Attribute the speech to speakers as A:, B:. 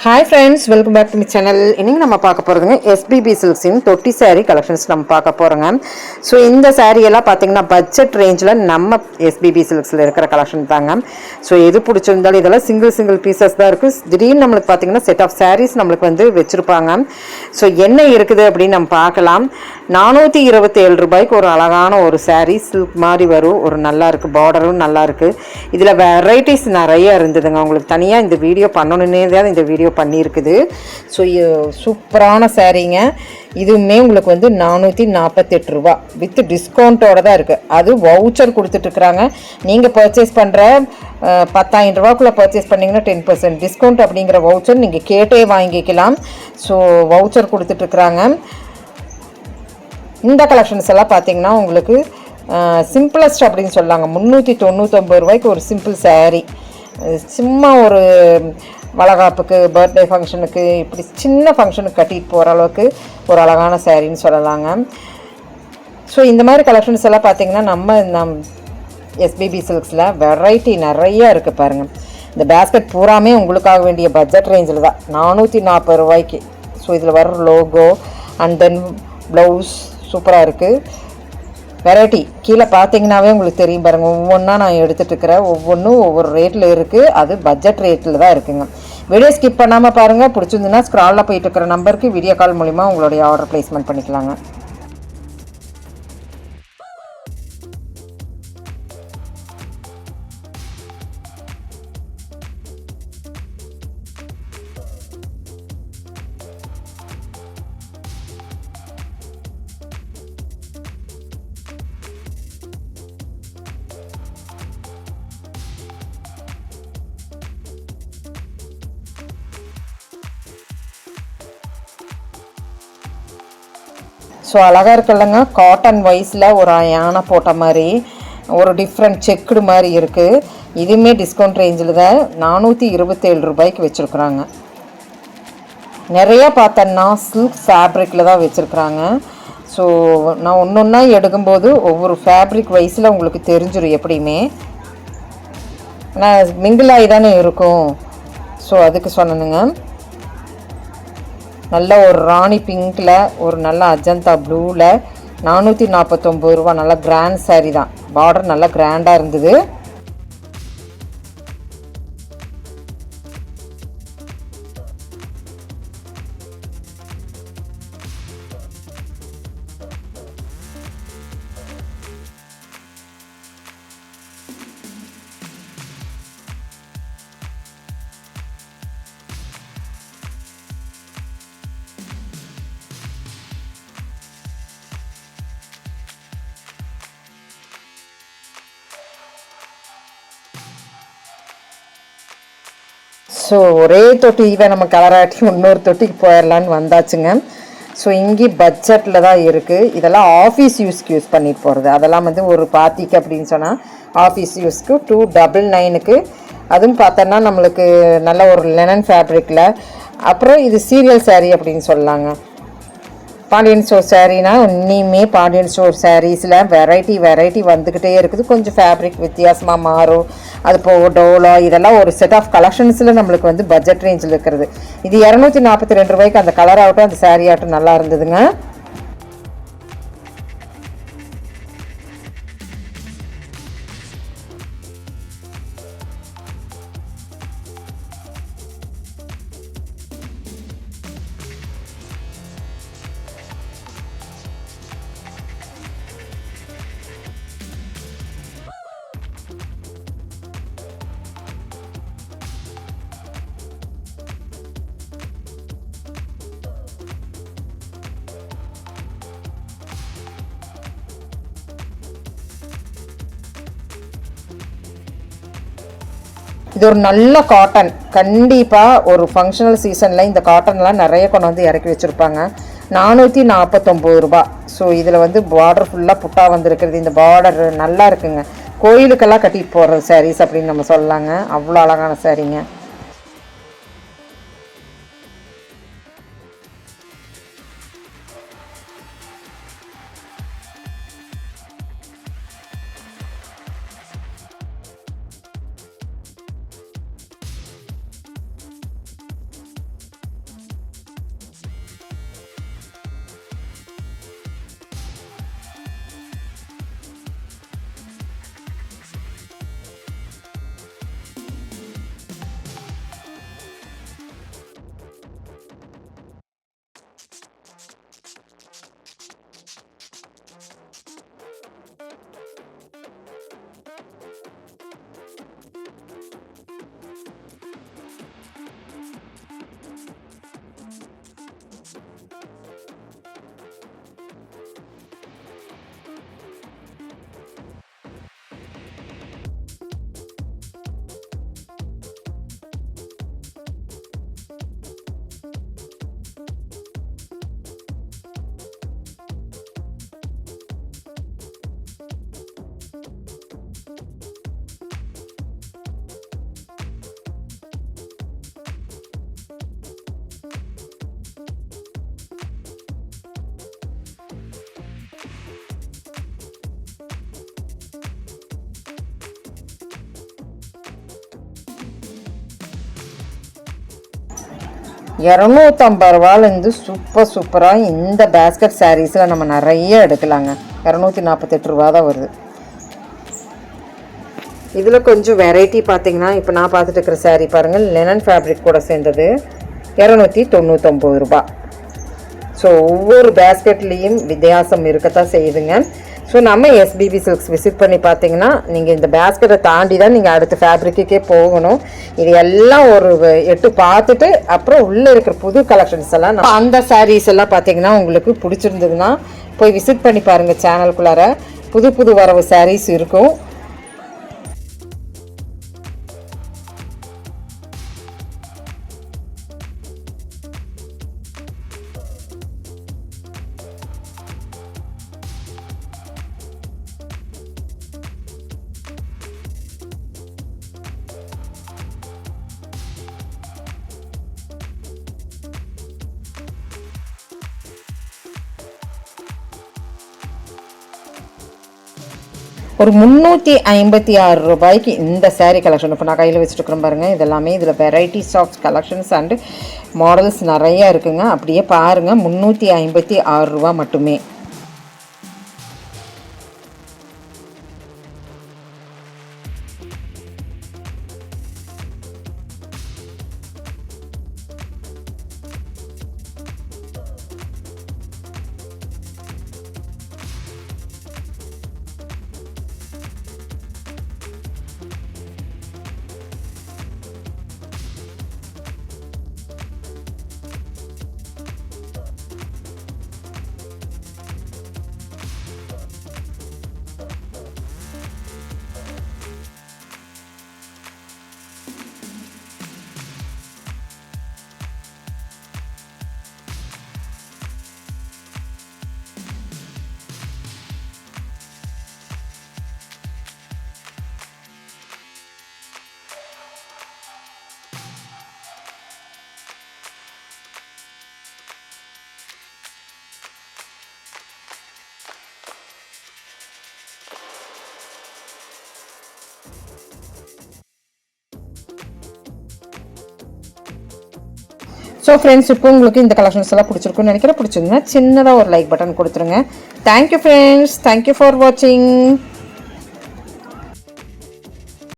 A: Hi friends welcome back to my channel இன்றைக்கி நம்ம பார்க்க போகிறதுங்க எஸ்பிபி சில்க்ஸின் தொட்டி சாரீ கலெக்ஷன்ஸ் நம்ம பார்க்க போகிறோங்க ஸோ இந்த சாரியெல்லாம் பார்த்தீங்கன்னா பட்ஜெட் ரேஞ்சில் நம்ம எஸ்பிபி சில்க்ஸில் இருக்கிற கலெக்ஷன் தாங்க. ஸோ எது பிடிச்சிருந்தாலும் இதெல்லாம் சிங்கிள் சிங்கிள் பீசஸ் தான் இருக்குது திடீர்னு நம்மளுக்கு பார்த்தீங்கன்னா செட் ஆஃப் சாரீஸ் நம்மளுக்கு வந்து வச்சுருப்பாங்க. ஸோ என்ன இருக்குது அப்படின்னு நம்ம பார்க்கலாம். நானூற்றி இருபத்தி ஏழு ரூபாய்க்கு ஒரு அழகான ஒரு சாரீ சில்க் மாதிரி வரும். ஒரு நல்லா இருக்குது பார்டரும் நல்லா இருக்குது இதில் வெரைட்டிஸ் நிறைய இருந்ததுங்க. உங்களுக்கு தனியாக இந்த வீடியோ பண்ணணுன்னே தான் இந்த வீடியோ பண்ணியிருக்குது. ஸோ சூப்பரான சேரீங்க இதுவுமே உங்களுக்கு வந்து நானூற்றி நாற்பத்தெட்டு ரூபா. வித் டிஸ்கவுண்ட்டோட தான் இருக்குது அது வவுச்சர் கொடுத்துட்ருக்குறாங்க. நீங்கள் பர்ச்சேஸ் பண்ணுற பத்தாயிரம் ரூபாக்குள்ளே பர்ச்சேஸ் பண்ணிங்கன்னா டென் பர்சன்ட் டிஸ்கவுண்ட் அப்படிங்கிற வவுச்சர் நீங்கள் கேட்டே வாங்கிக்கலாம். ஸோ வவுச்சர் கொடுத்துட்ருக்குறாங்க. இந்த கலெக்ஷன்ஸ் எல்லாம் பார்த்தீங்கன்னா உங்களுக்கு சிம்பிளஸ்ட் அப்படின்னு சொல்லாங்க. முந்நூற்றி தொண்ணூற்றொம்பது ரூபாய்க்கு ஒரு சிம்பிள் சேரீ சும்மா ஒரு வளகாப்புக்கு பர்த்டே ஃபங்க்ஷனுக்கு இப்படி சின்ன ஃபங்க்ஷனுக்கு கட்டிட்டு போகிற அளவுக்கு ஒரு அழகான சேரீன்னு சொல்லலாங்க. ஸோ இந்த மாதிரி கலெக்ஷன்ஸ் எல்லாம் பார்த்தீங்கன்னா நம்ம நம் எஸ்பிபி சில்க்ஸில் வெரைட்டி நிறையா இருக்குது பாருங்கள் இந்த பேஸ்கெட் பூராமே உங்களுக்காக வேண்டிய பட்ஜெட் ரேஞ்சில் தான். நானூற்றி நாற்பது ரூபாய்க்கு. ஸோ இதில் வர லோகோ அண்ட் தென் ப்ளவுஸ் சூப்பராக இருக்குது வெரைட்டி கீழே பார்த்தீங்கன்னாவே உங்களுக்கு தெரியும் பாருங்கள் ஒவ்வொன்றா நான் எடுத்துகிட்ருக்கிறேன் ஒவ்வொன்றும் ஒவ்வொரு ரேட்டில் இருக்குது அது பட்ஜெட் ரேட்டில் தான் இருக்குங்க. வீடியோ ஸ்கிப் பண்ணாமல் பாருங்கள் பிடிச்சிருந்துன்னா ஸ்க்ராலில் போயிட்டு இருக்கிற நம்பருக்கு வீடியோ கால் மூலிமா உங்களுடைய ஆர்டர் ப்ளேஸ்மெண்ட் பண்ணிக்கலாங்க. ஸோ அழகாக இருக்குல்லங்க. காட்டன் வைஸில் ஒரு யானை போட்ட மாதிரி ஒரு டிஃப்ரெண்ட் செக்குடு மாதிரி இருக்குது இதுவுமே டிஸ்கவுண்ட் ரேஞ்சில் தான் நானூற்றி இருபத்தேழு ரூபாய்க்கு வச்சுருக்குறாங்க. நிறையா பார்த்தோன்னா சில்க் ஃபேப்ரிக்கில் தான் வச்சுருக்குறாங்க. ஸோ நான் ஒன்று ஒன்றா எடுக்கும்போது ஒவ்வொரு ஃபேப்ரிக் வைஸில் உங்களுக்கு தெரிஞ்சிடும் எப்படியுமே. நான் மிங்கிள் ஆகி தானே இருக்கும். ஸோ அதுக்கு சொன்னனுங்க. நல்ல ஒரு ராணி பிங்க்கில் ஒரு நல்ல அஜந்தா ப்ளூவில் நானூற்றி நாற்பத்தொம்பது ரூபா நல்ல கிராண்ட் saree தான். பார்டர் நல்லா கிராண்டாக இருந்தது. ஸோ ஒரே தொட்டி தொட்டிவை நம்ம கலராட்டி இன்னொரு தொட்டிக்கு போயிடலான்னு வந்தாச்சுங்க. ஸோ இங்கே பட்ஜெட்டில் தான் இருக்குது இதெல்லாம் ஆஃபீஸ் யூஸ்க்கு யூஸ் பண்ணிட்டு போகிறது அதெல்லாம் வந்து ஒரு பாத்திக்கு அப்படின்னு சொன்னால் ஆஃபீஸ் யூஸ்க்கு டூ டபுள் நைனுக்கு அதுவும் பார்த்தோன்னா நம்மளுக்கு நல்ல ஒரு லெனன் ஃபேப்ரிக்கில் அப்புறம் இது சீரியல் சேரீ அப்படின்னு சொல்லலாங்க பாண்டியன் ஸ்டோர் சாரீனா இன்னியுமே பாண்டியன் ஸ்டோர் சாரீஸில் வெரைட்டி வெரைட்டி வந்துக்கிட்டே இருக்குது. கொஞ்சம் ஃபேப்ரிக் வித்தியாசமாக மாறும். அது போக டோலோ இதெல்லாம் ஒரு செட் ஆஃப் கலெக்ஷன்ஸில் நம்மளுக்கு வந்து பட்ஜெட் ரேஞ்சில் இருக்கிறது. இது இரநூத்தி நாற்பத்தி ரெண்டு ரூபாய்க்கு அந்த கலர் ஆகட்டும் அந்த saree ஆகட்டும் நல்லா இருந்ததுங்க. இது ஒரு நல்ல காட்டன் கண்டிப்பாக ஒரு ஃபங்க்ஷனல் சீசனில் இந்த காட்டன்லாம் நிறைய கொண்டு வந்து இறக்கி வச்சுருப்பாங்க. நானூற்றி நாற்பத்தொம்போது ரூபா ஸோ இதில் வந்து பார்டர் ஃபுல்லாக புட்டா வந்திருக்கிறது. இந்த பார்டர் நல்லா இருக்குங்க. கோயிலுக்கெல்லாம் கட்டிட்டு போகிற சாரீஸ் அப்படின்னு நம்ம சொல்லலாங்க அவ்வளோ அழகான சாரீங்க இரநூத்தம்பது ரூபாலேருந்து சூப்பர் சூப்பராக இந்த பேஸ்கெட் சாரீஸில் நம்ம நிறைய எடுக்கலாங்க. இரநூத்தி நாற்பத்தெட்டு ரூபா தான் வருது. இதில் கொஞ்சம் வெரைட்டி பார்த்திங்கன்னா இப்போ நான் பார்த்துட்டு இருக்கிற சாரீ பாருங்கள் லெனன் ஃபேப்ரிக் கூட சேர்ந்தது இரநூத்தி தொண்ணூற்றொம்பது ரூபா. ஸோ ஒவ்வொரு பேஸ்கெட்லேயும் வித்தியாசம் இருக்கத்தான் செய்யுதுங்க. ஸோ நம்ம எஸ்பிபி சில்க்ஸ் விசிட் பண்ணி பார்த்தீங்கன்னா நீங்கள் இந்த பேஸ்கெட்டை தாண்டி தான் நீங்கள் அடுத்த ஃபேப்ரிக்குக்கே போகணும். இது எல்லாம் ஒரு எட்டு பார்த்துட்டு அப்புறம் உள்ளே இருக்கிற புது கலெக்ஷன்ஸ் எல்லாம் நம்ம- அந்த சாரீஸ் எல்லாம் பார்த்தீங்கன்னா உங்களுக்கு பிடிச்சிருந்ததுன்னா போய் விசிட் பண்ணி பாருங்கள் சேனலுக்குள்ளார புது புது வரவு சாரீஸ் இருக்கும். ஒரு முந்நூற்றி ஐம்பத்தி ஆறு ரூபாய்க்கு இந்த சேரீ கலெக்ஷன் இப்போ நான் கையில் வச்சுருக்கிறேன் பாருங்கள் இதெல்லாமே இதில் varieties of collections and models நிறையா இருக்குங்க. அப்படியே பாருங்கள் முந்நூற்றி ஐம்பத்தி ஆறு ரூபா மட்டுமே. ஸோ ஃப்ரெண்ட்ஸ் இப்போ உங்களுக்கு இந்த கலெக்ஷன்ஸ் எல்லாம் பிடிச்சிருக்குன்னு நினைக்கிறேன். பிடிச்சிருந்தா சின்னதாக ஒரு லைக் பட்டன் கொடுத்துருங்க. Thank you friends thank you for வாட்சிங்